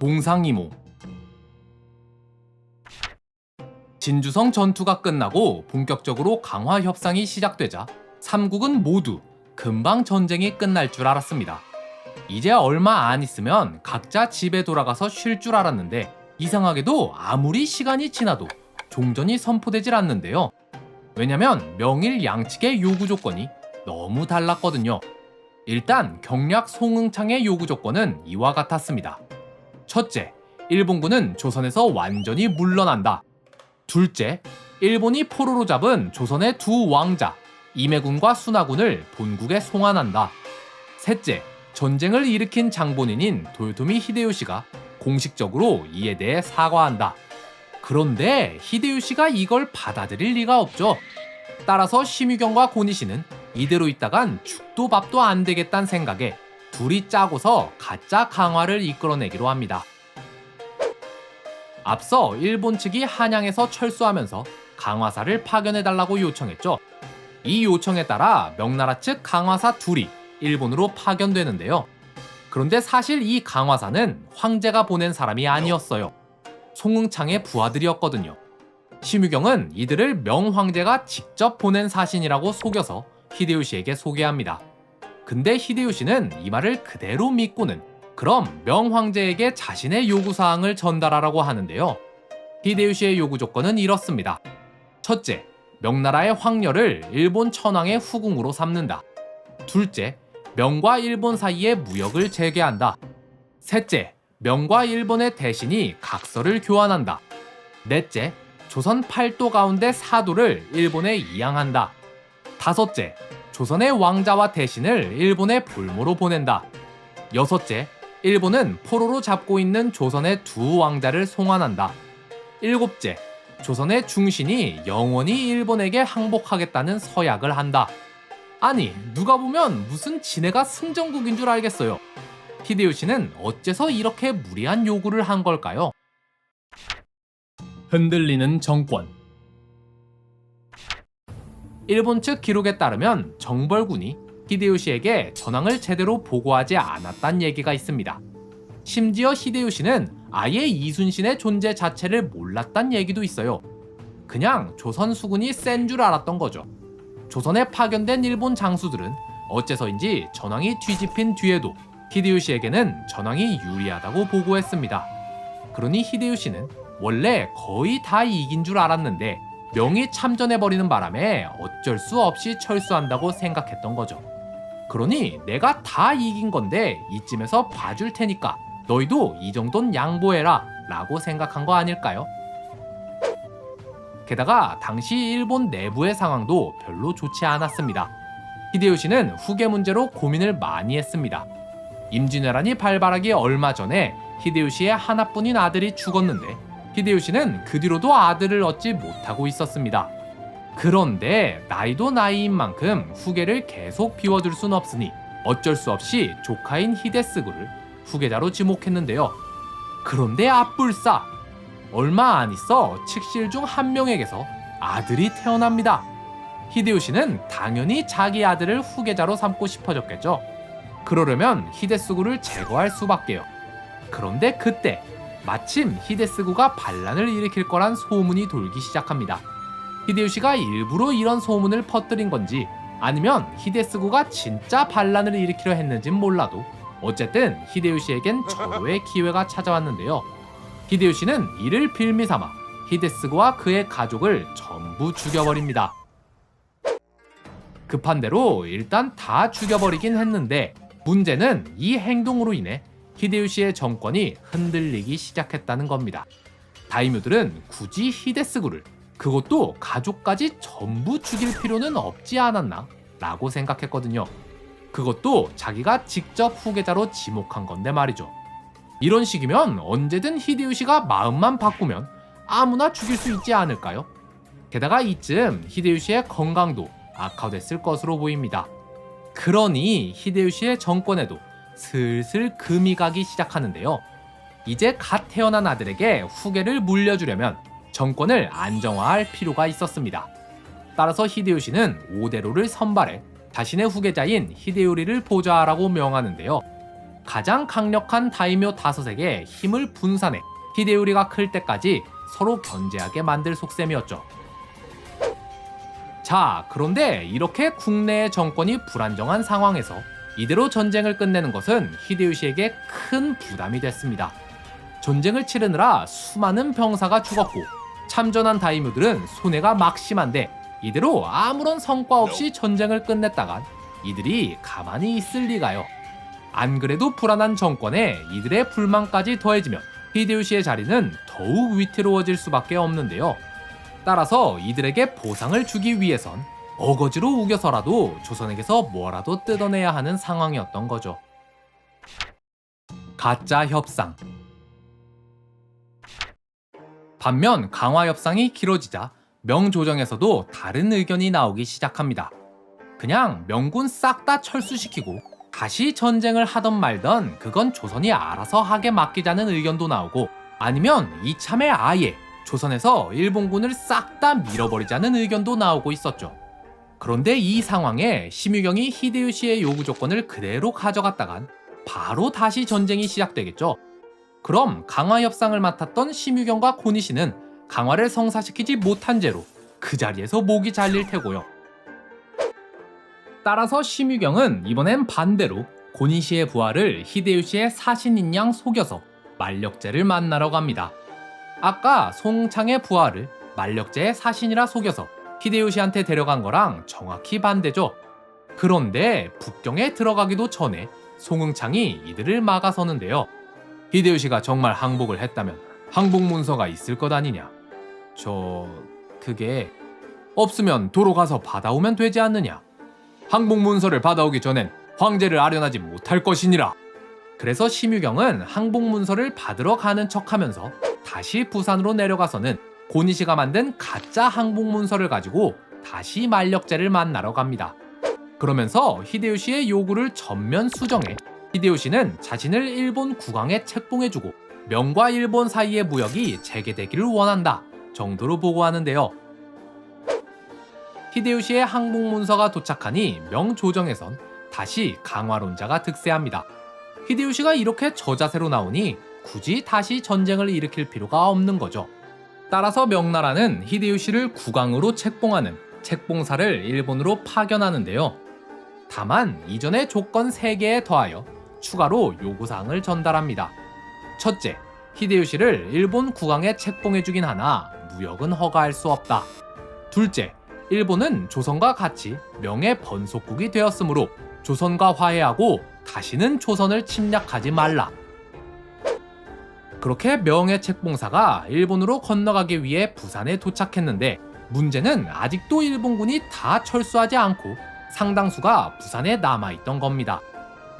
몽상이몽 진주성 전투가 끝나고 본격적으로 강화 협상이 시작되자 삼국은 모두 금방 전쟁이 끝날 줄 알았습니다. 이제 얼마 안 있으면 각자 집에 돌아가서 쉴 줄 알았는데 이상하게도 아무리 시간이 지나도 종전이 선포되질 않는데요. 왜냐면 명일 양측의 요구 조건이 너무 달랐거든요. 일단 경략 송응창의 요구 조건은 이와 같았습니다. 첫째, 일본군은 조선에서 완전히 물러난다. 둘째, 일본이 포로로 잡은 조선의 두 왕자 임해군과 순하군을 본국에 송환한다. 셋째, 전쟁을 일으킨 장본인인 도요토미 히데요시가 공식적으로 이에 대해 사과한다. 그런데 히데요시가 이걸 받아들일 리가 없죠. 따라서 심유경과 고니시는 이대로 있다간 죽도 밥도 안 되겠다는 생각에 둘이 짜고서 가짜 강화를 이끌어내기로 합니다. 앞서 일본 측이 한양에서 철수하면서 강화사를 파견해달라고 요청했죠. 이 요청에 따라 명나라 측 강화사 둘이 일본으로 파견되는데요. 그런데 사실 이 강화사는 황제가 보낸 사람이 아니었어요. 송응창의 부하들이었거든요. 심유경은 이들을 명황제가 직접 보낸 사신이라고 속여서 히데요시에게 소개합니다. 근데 히데요시는 이 말을 그대로 믿고는 그럼 명황제에게 자신의 요구사항을 전달하라고 하는데요. 히데요시의 요구 조건은 이렇습니다. 첫째, 명나라의 황녀를 일본 천황의 후궁으로 삼는다. 둘째, 명과 일본 사이의 무역을 재개한다. 셋째, 명과 일본의 대신이 각서를 교환한다. 넷째, 조선 팔도 가운데 사도를 일본에 이양한다. 다섯째, 조선의 왕자와 대신을 일본에 볼모로 보낸다. 여섯째, 일본은 포로로 잡고 있는 조선의 두 왕자를 송환한다. 일곱째, 조선의 중신이 영원히 일본에게 항복하겠다는 서약을 한다. 아니, 누가 보면 무슨 지네가 승전국인 줄 알겠어요. 히데요시는 어째서 이렇게 무리한 요구를 한 걸까요? 흔들리는 정권 일본 측 기록에 따르면 정벌군이 히데요시에게 전황을 제대로 보고하지 않았다는 얘기가 있습니다. 심지어 히데요시는 아예 이순신의 존재 자체를 몰랐다는 얘기도 있어요. 그냥 조선 수군이 센 줄 알았던 거죠. 조선에 파견된 일본 장수들은 어째서인지 전황이 뒤집힌 뒤에도 히데요시에게는 전황이 유리하다고 보고했습니다. 그러니 히데요시는 원래 거의 다 이긴 줄 알았는데 명이 참전해버리는 바람에 어쩔 수 없이 철수한다고 생각했던 거죠. 그러니 내가 다 이긴 건데 이쯤에서 봐줄 테니까 너희도 이 정도는 양보해라 라고 생각한 거 아닐까요? 게다가 당시 일본 내부의 상황도 별로 좋지 않았습니다. 히데요시는 후계 문제로 고민을 많이 했습니다. 임진왜란이 발발하기 얼마 전에 히데요시의 하나뿐인 아들이 죽었는데 히데요시는 그 뒤로도 아들을 얻지 못하고 있었습니다. 그런데 나이도 나이인 만큼 후계를 계속 비워둘 순 없으니 어쩔 수 없이 조카인 히데스구를 후계자로 지목했는데요. 그런데 앞불싸 얼마 안 있어 칙실 중 한 명에게서 아들이 태어납니다. 히데요시는 당연히 자기 아들을 후계자로 삼고 싶어졌겠죠. 그러려면 히데스구를 제거할 수밖에요. 그런데 그때 마침 히데스구가 반란을 일으킬 거란 소문이 돌기 시작합니다. 히데요시가 일부러 이런 소문을 퍼뜨린 건지 아니면 히데스구가 진짜 반란을 일으키려 했는진 몰라도 어쨌든 히데요시에겐 절호의 기회가 찾아왔는데요. 히데요시는 이를 빌미 삼아 히데스구와 그의 가족을 전부 죽여버립니다. 급한 대로 일단 다 죽여버리긴 했는데 문제는 이 행동으로 인해 히데요시의 정권이 흔들리기 시작했다는 겁니다. 다이묘들은 굳이 히데스구를 그것도 가족까지 전부 죽일 필요는 없지 않았나? 라고 생각했거든요. 그것도 자기가 직접 후계자로 지목한 건데 말이죠. 이런 식이면 언제든 히데요시가 마음만 바꾸면 아무나 죽일 수 있지 않을까요? 게다가 이쯤 히데요시의 건강도 악화됐을 것으로 보입니다. 그러니 히데요시의 정권에도 슬슬 금이 가기 시작하는데요. 이제 갓 태어난 아들에게 후계를 물려주려면 정권을 안정화할 필요가 있었습니다. 따라서 히데요시는 오대로를 선발해 자신의 후계자인 히데요리를 보좌하라고 명하는데요. 가장 강력한 다이묘 다섯에게 힘을 분산해 히데요리가 클 때까지 서로 견제하게 만들 속셈이었죠. 자, 그런데 이렇게 국내의 정권이 불안정한 상황에서 이대로 전쟁을 끝내는 것은 히데요시에게 큰 부담이 됐습니다. 전쟁을 치르느라 수많은 병사가 죽었고 참전한 다이묘들은 손해가 막심한데 이대로 아무런 성과 없이 전쟁을 끝냈다간 이들이 가만히 있을 리가요. 안 그래도 불안한 정권에 이들의 불만까지 더해지면 히데요시의 자리는 더욱 위태로워질 수밖에 없는데요. 따라서 이들에게 보상을 주기 위해선 어거지로 우겨서라도 조선에게서 뭐라도 뜯어내야 하는 상황이었던 거죠. 가짜 협상. 반면 강화 협상이 길어지자 명조정에서도 다른 의견이 나오기 시작합니다. 그냥 명군 싹 다 철수시키고 다시 전쟁을 하던 말던 그건 조선이 알아서 하게 맡기자는 의견도 나오고 아니면 이참에 아예 조선에서 일본군을 싹 다 밀어버리자는 의견도 나오고 있었죠. 그런데 이 상황에 심유경이 히데요시의 요구 조건을 그대로 가져갔다간 바로 다시 전쟁이 시작되겠죠. 그럼 강화 협상을 맡았던 심유경과 고니시는 강화를 성사시키지 못한 죄로 그 자리에서 목이 잘릴 테고요. 따라서 심유경은 이번엔 반대로 고니시의 부하를 히데요시의 사신인 양 속여서 만력제를 만나러 갑니다. 아까 송창의 부하를 만력제의 사신이라 속여서 히데요시한테 데려간 거랑 정확히 반대죠. 그런데 북경에 들어가기도 전에 송응창이 이들을 막아서는데요. 히데요시가 정말 항복을 했다면 항복 문서가 있을 것 아니냐? 저 그게 없으면 도로 가서 받아오면 되지 않느냐? 항복 문서를 받아오기 전엔 황제를 아련하지 못할 것이니라. 그래서 심유경은 항복 문서를 받으러 가는 척하면서 다시 부산으로 내려가서는 고니시가 만든 가짜 항복 문서를 가지고 다시 만력제를 만나러 갑니다. 그러면서 히데요시의 요구를 전면 수정해 히데요시는 자신을 일본 국왕에 책봉해주고 명과 일본 사이의 무역이 재개되기를 원한다 정도로 보고하는데요. 히데요시의 항복 문서가 도착하니 명조정에선 다시 강화론자가 득세합니다. 히데요시가 이렇게 저자세로 나오니 굳이 다시 전쟁을 일으킬 필요가 없는 거죠. 따라서 명나라는 히데요시를 국왕으로 책봉하는 책봉사를 일본으로 파견하는데요. 다만 이전의 조건 3개에 더하여 추가로 요구사항을 전달합니다. 첫째, 히데요시를 일본 국왕에 책봉해주긴 하나 무역은 허가할 수 없다. 둘째, 일본은 조선과 같이 명예 번속국이 되었으므로 조선과 화해하고 다시는 조선을 침략하지 말라. 그렇게 명예 책봉사가 일본으로 건너가기 위해 부산에 도착했는데 문제는 아직도 일본군이 다 철수하지 않고 상당수가 부산에 남아있던 겁니다.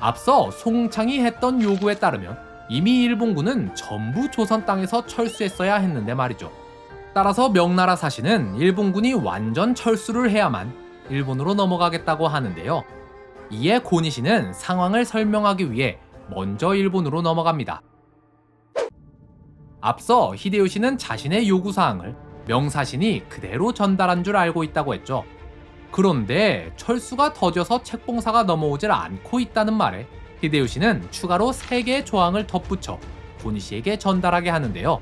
앞서 송창이 했던 요구에 따르면 이미 일본군은 전부 조선 땅에서 철수했어야 했는데 말이죠. 따라서 명나라 사신은 일본군이 완전 철수를 해야만 일본으로 넘어가겠다고 하는데요. 이에 고니시는 상황을 설명하기 위해 먼저 일본으로 넘어갑니다. 앞서 히데요시는 자신의 요구사항을 명사신이 그대로 전달한 줄 알고 있다고 했죠. 그런데 철수가 더뎌서 책봉사가 넘어오질 않고 있다는 말에 히데요시는 추가로 3개의 조항을 덧붙여 고니시에게 전달하게 하는데요.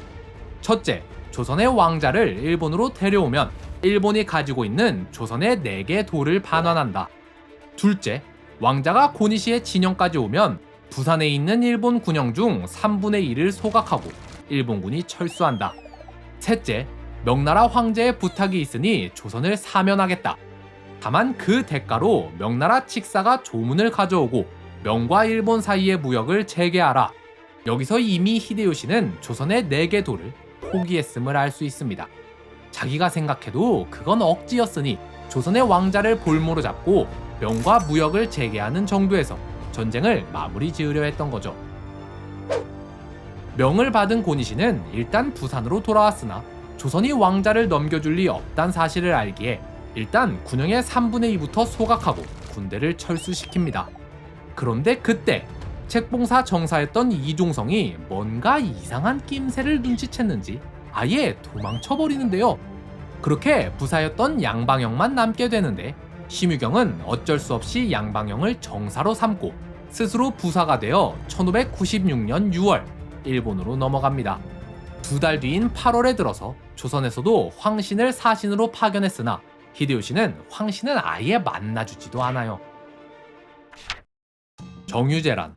첫째, 조선의 왕자를 일본으로 데려오면 일본이 가지고 있는 조선의 4개 도를 반환한다. 둘째, 왕자가 고니시의 진영까지 오면 부산에 있는 일본 군영 중 3분의 1을 소각하고 일본군이 철수한다. 셋째, 명나라 황제의 부탁이 있으니 조선을 사면하겠다. 다만 그 대가로 명나라 칙사가 조문을 가져오고 명과 일본 사이의 무역을 재개하라. 여기서 이미 히데요시는 조선의 4개 도를 포기했음을 알 수 있습니다. 자기가 생각해도 그건 억지였으니 조선의 왕자를 볼모로 잡고 명과 무역을 재개하는 정도에서 전쟁을 마무리 지으려 했던 거죠. 명을 받은 고니시는 일단 부산으로 돌아왔으나 조선이 왕자를 넘겨줄 리 없단 사실을 알기에 일단 군영의 3분의 2부터 소각하고 군대를 철수시킵니다. 그런데 그때 책봉사 정사였던 이종성이 뭔가 이상한 낌새를 눈치챘는지 아예 도망쳐버리는데요. 그렇게 부사였던 양방영만 남게 되는데 심유경은 어쩔 수 없이 양방영을 정사로 삼고 스스로 부사가 되어 1596년 6월 일본으로 넘어갑니다. 두 달 뒤인 8월에 들어서 조선에서도 황신을 사신으로 파견했으나 히데요시는 황신을 아예 만나주지도 않아요. 정유재란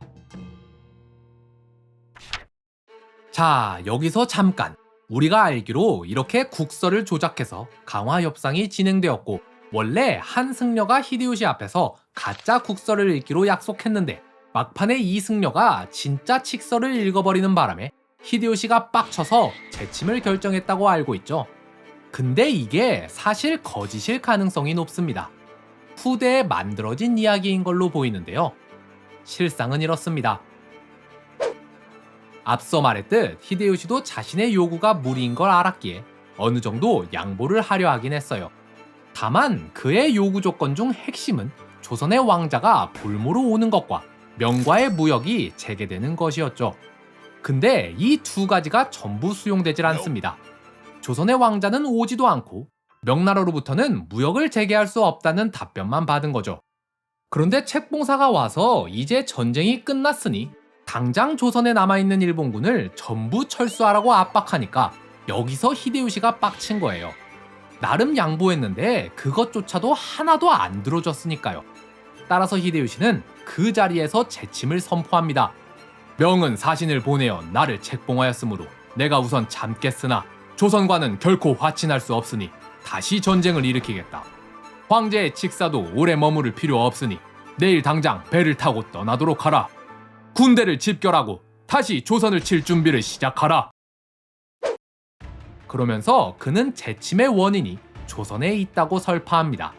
자, 여기서 잠깐 우리가 알기로 이렇게 국서를 조작해서 강화 협상이 진행되었고 원래 한승려가 히데요시 앞에서 가짜 국서를 읽기로 약속했는데 막판에 이승려가 진짜 칙서를 읽어버리는 바람에 히데요시가 빡쳐서 재침을 결정했다고 알고 있죠. 근데 이게 사실 거짓일 가능성이 높습니다. 후대에 만들어진 이야기인 걸로 보이는데요. 실상은 이렇습니다. 앞서 말했듯 히데요시도 자신의 요구가 무리인 걸 알았기에 어느 정도 양보를 하려 하긴 했어요. 다만 그의 요구 조건 중 핵심은 조선의 왕자가 볼모로 오는 것과 명과의 무역이 재개되는 것이었죠. 근데 이 두 가지가 전부 수용되질 않습니다. 조선의 왕자는 오지도 않고 명나라로부터는 무역을 재개할 수 없다는 답변만 받은 거죠. 그런데 책봉사가 와서 이제 전쟁이 끝났으니 당장 조선에 남아있는 일본군을 전부 철수하라고 압박하니까 여기서 히데요시가 빡친 거예요. 나름 양보했는데 그것조차도 하나도 안 들어줬으니까요. 따라서 히데요시는 그 자리에서 재침을 선포합니다. 명은 사신을 보내어 나를 책봉하였으므로 내가 우선 참겠으나 조선과는 결코 화친할 수 없으니 다시 전쟁을 일으키겠다. 황제의 직사도 오래 머무를 필요 없으니 내일 당장 배를 타고 떠나도록 하라. 군대를 집결하고 다시 조선을 칠 준비를 시작하라. 그러면서 그는 재침의 원인이 조선에 있다고 설파합니다.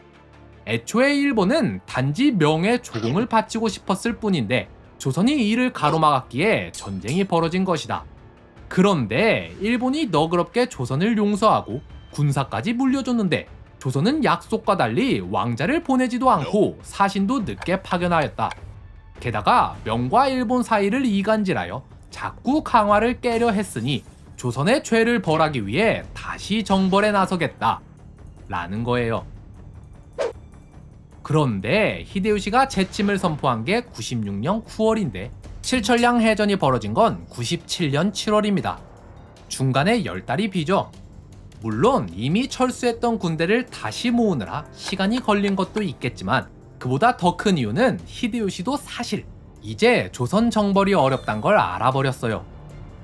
애초에 일본은 단지 명의 조공을 바치고 싶었을 뿐인데 조선이 이를 가로막았기에 전쟁이 벌어진 것이다. 그런데 일본이 너그럽게 조선을 용서하고 군사까지 물려줬는데 조선은 약속과 달리 왕자를 보내지도 않고 사신도 늦게 파견하였다. 게다가 명과 일본 사이를 이간질하여 자꾸 강화를 깨려 했으니 조선의 죄를 벌하기 위해 다시 정벌에 나서겠다. 라는 거예요. 그런데 히데요시가 재침을 선포한 게 96년 9월인데 칠천량 해전이 벌어진 건 97년 7월입니다. 중간에 10달이 비죠. 물론 이미 철수했던 군대를 다시 모으느라 시간이 걸린 것도 있겠지만 그보다 더 큰 이유는 히데요시도 사실 이제 조선 정벌이 어렵단 걸 알아버렸어요.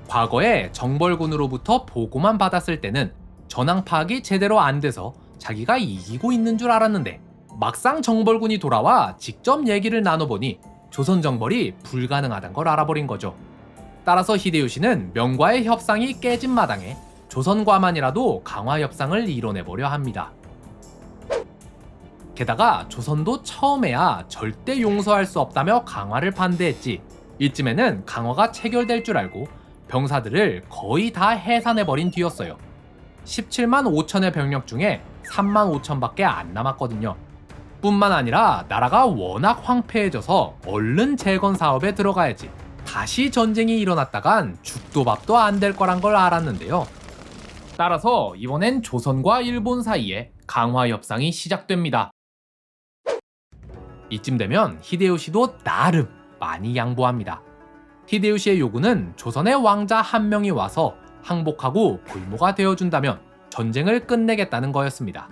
과거에 정벌군으로부터 보고만 받았을 때는 전황 파악이 제대로 안 돼서 자기가 이기고 있는 줄 알았는데 막상 정벌군이 돌아와 직접 얘기를 나눠보니 조선 정벌이 불가능하단 걸 알아버린 거죠. 따라서 히데요시는 명과의 협상이 깨진 마당에 조선과만이라도 강화 협상을 이뤄내보려 합니다. 게다가 조선도 처음에야 절대 용서할 수 없다며 강화를 반대했지. 이쯤에는 강화가 체결될 줄 알고 병사들을 거의 다 해산해버린 뒤였어요. 17만 5천의 병력 중에 3만 5천밖에 안 남았거든요. 뿐만 아니라 나라가 워낙 황폐해져서 얼른 재건 사업에 들어가야지. 다시 전쟁이 일어났다간 죽도 밥도 안 될 거란 걸 알았는데요. 따라서 이번엔 조선과 일본 사이에 강화 협상이 시작됩니다. 이쯤 되면 히데요시도 나름 많이 양보합니다. 히데요시의 요구는 조선의 왕자 한 명이 와서 항복하고 볼모가 되어준다면 전쟁을 끝내겠다는 거였습니다.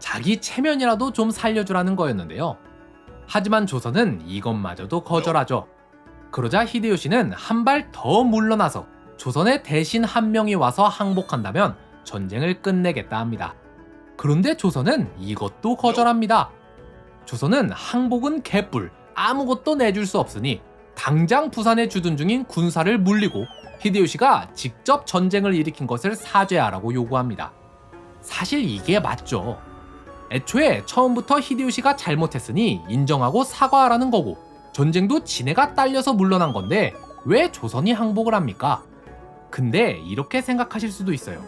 자기 체면이라도 좀 살려주라는 거였는데요. 하지만 조선은 이것마저도 거절하죠. 그러자 히데요시는 한 발 더 물러나서 조선의 대신 한 명이 와서 항복한다면 전쟁을 끝내겠다 합니다. 그런데 조선은 이것도 거절합니다. 조선은 항복은 개뿔 아무것도 내줄 수 없으니 당장 부산에 주둔 중인 군사를 물리고 히데요시가 직접 전쟁을 일으킨 것을 사죄하라고 요구합니다. 사실 이게 맞죠. 애초에 처음부터 히데요시가 잘못했으니 인정하고 사과하라는 거고 전쟁도 지네가 딸려서 물러난 건데 왜 조선이 항복을 합니까? 근데 이렇게 생각하실 수도 있어요.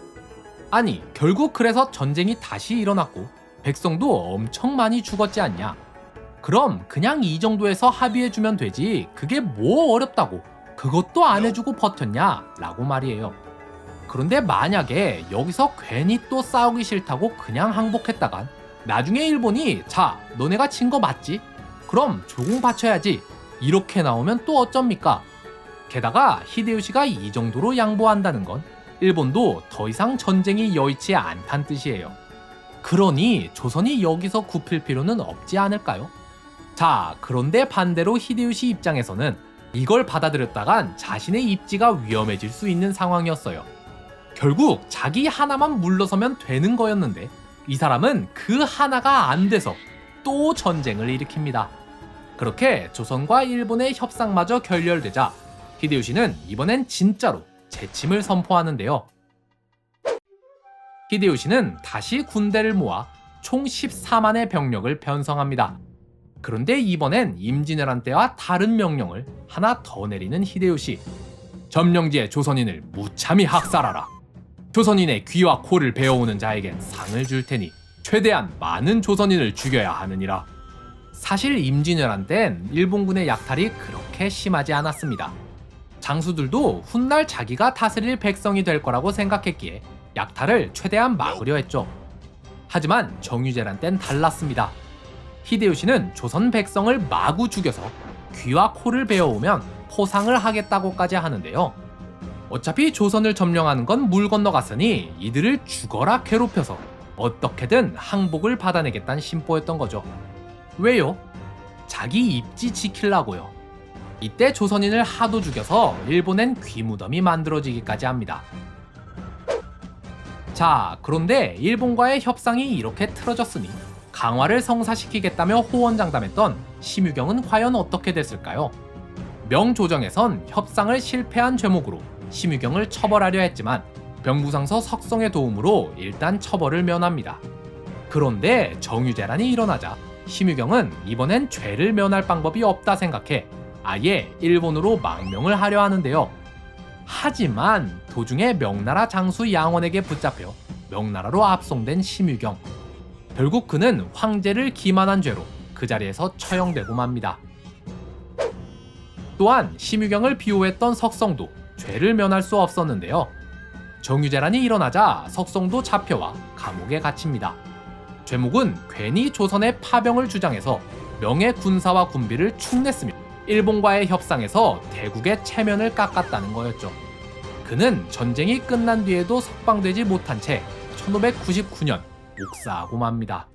아니, 결국 그래서 전쟁이 다시 일어났고 백성도 엄청 많이 죽었지 않냐? 그럼 그냥 이 정도에서 합의해주면 되지. 그게 뭐 어렵다고. 그것도 안 해주고 버텼냐? 라고 말이에요. 그런데 만약에 여기서 괜히 또 싸우기 싫다고 그냥 항복했다간 나중에 일본이 자, 너네가 친 거 맞지? 그럼 조공 바쳐야지. 이렇게 나오면 또 어쩝니까? 게다가 히데요시가 이 정도로 양보한다는 건 일본도 더 이상 전쟁이 여의치 않단 뜻이에요. 그러니 조선이 여기서 굽힐 필요는 없지 않을까요? 자, 그런데 반대로 히데요시 입장에서는 이걸 받아들였다간 자신의 입지가 위험해질 수 있는 상황이었어요. 결국 자기 하나만 물러서면 되는 거였는데 이 사람은 그 하나가 안 돼서 또 전쟁을 일으킵니다. 그렇게 조선과 일본의 협상마저 결렬되자 히데요시는 이번엔 진짜로 재침을 선포하는데요. 히데요시는 다시 군대를 모아 총 14만의 병력을 편성합니다. 그런데 이번엔 임진왜란 때와 다른 명령을 하나 더 내리는 히데요시. 점령지의 조선인을 무참히 학살하라. 조선인의 귀와 코를 베어오는 자에겐 상을 줄 테니 최대한 많은 조선인을 죽여야 하느니라. 사실 임진왜란 땐 일본군의 약탈이 그렇게 심하지 않았습니다. 장수들도 훗날 자기가 다스릴 백성이 될 거라고 생각했기에 약탈을 최대한 막으려 했죠. 하지만 정유재란 땐 달랐습니다. 히데요시는 조선 백성을 마구 죽여서 귀와 코를 베어오면 포상을 하겠다고까지 하는데요. 어차피 조선을 점령하는 건 물 건너갔으니 이들을 죽어라 괴롭혀서 어떻게든 항복을 받아내겠다는 심보였던 거죠. 왜요? 자기 입지 지키려고요. 이때 조선인을 하도 죽여서 일본엔 귀무덤이 만들어지기까지 합니다. 자, 그런데 일본과의 협상이 이렇게 틀어졌으니 강화를 성사시키겠다며 호언장담했던 심유경은 과연 어떻게 됐을까요? 명조정에선 협상을 실패한 죄목으로 심유경을 처벌하려 했지만 병부상서 석성의 도움으로 일단 처벌을 면합니다. 그런데 정유재란이 일어나자 심유경은 이번엔 죄를 면할 방법이 없다 생각해 아예 일본으로 망명을 하려 하는데요. 하지만 도중에 명나라 장수 양원에게 붙잡혀 명나라로 압송된 심유경. 결국 그는 황제를 기만한 죄로 그 자리에서 처형되고 맙니다. 또한 심유경을 비호했던 석성도 죄를 면할 수 없었는데요. 정유재란이 일어나자 석성도 잡혀와 감옥에 갇힙니다. 죄목은 괜히 조선의 파병을 주장해서 명예 군사와 군비를 축냈으며 일본과의 협상에서 대국의 체면을 깎았다는 거였죠. 그는 전쟁이 끝난 뒤에도 석방되지 못한 채 1599년 옥사하고 맙니다.